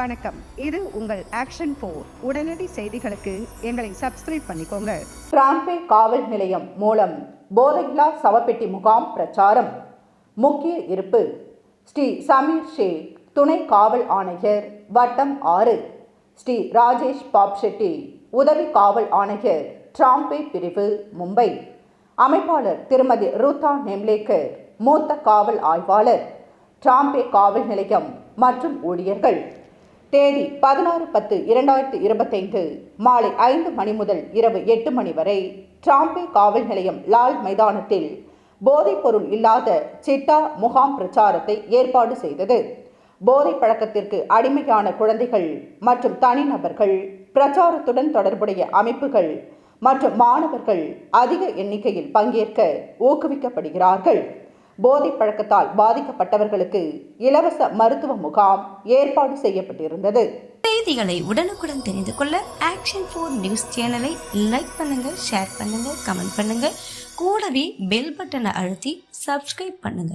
வணக்கம். இது உங்கள் ஆக்ஷன் போர் உடனடி செய்திகளுக்கு எங்களை சப்ஸ்கிரைப் பண்ணிக்கோங்க. டிராம்பே காவல் நிலையம் மூலம் போதையில்லா சவப்பெட்டி முகாம் பிரச்சாரம். முக்கிய இருப்பு. ஸ்ரீ சமீர் ஷேக் துணை காவல் ஆணையர் வட்டம் ஆறு. ஸ்ரீ ராஜேஷ் பாப்ஷெட்டி உதவி காவல் ஆணையர் டிராம்பே பிரிவு மும்பை. அமைப்பாளர் திருமதி ரூதா நெம்லேக்கர் மூத்த காவல் ஆய்வாளர் டிராம்பே காவல் நிலையம் மற்றும் ஊழியர்கள். தேதி பதினாறு பத்து இரண்டாயிரத்தி இருபத்தைந்து. மாலை ஐந்து மணி முதல் இரவு எட்டு மணி வரை டிராம்பே காவல் நிலையம் லால் மைதானத்தில் போதைப்பொருள் இல்லாத சிட்டா முகாம் பிரச்சாரத்தை ஏற்பாடு செய்தது. போதை பழக்கத்திற்கு அடிமையான குழந்தைகள் மற்றும் தனிநபர்கள் பிரச்சாரத்துடன் தொடர்புடைய அமைப்புகள் மற்றும் மாணவர்கள் அதிக எண்ணிக்கையில் பங்கேற்க ஊக்குவிக்கப்படுகிறார்கள். போதை பழக்கத்தால் பாதிக்கப்பட்டவர்களுக்கு இலவச மருத்துவ முகாம் ஏற்பாடு செய்யப்பட்டிருந்தது. செய்திகளை உடனுக்குடன் தெரிந்து கொள்ள ஆக்ஷன் ஃபோர் நியூஸ் சேனலை லைக் பண்ணுங்க ஷேர் பண்ணுங்க கமெண்ட் பண்ணுங்க. கூடவே பெல் பட்டனை அழுத்தி சப்ஸ்கிரைப் பண்ணுங்க.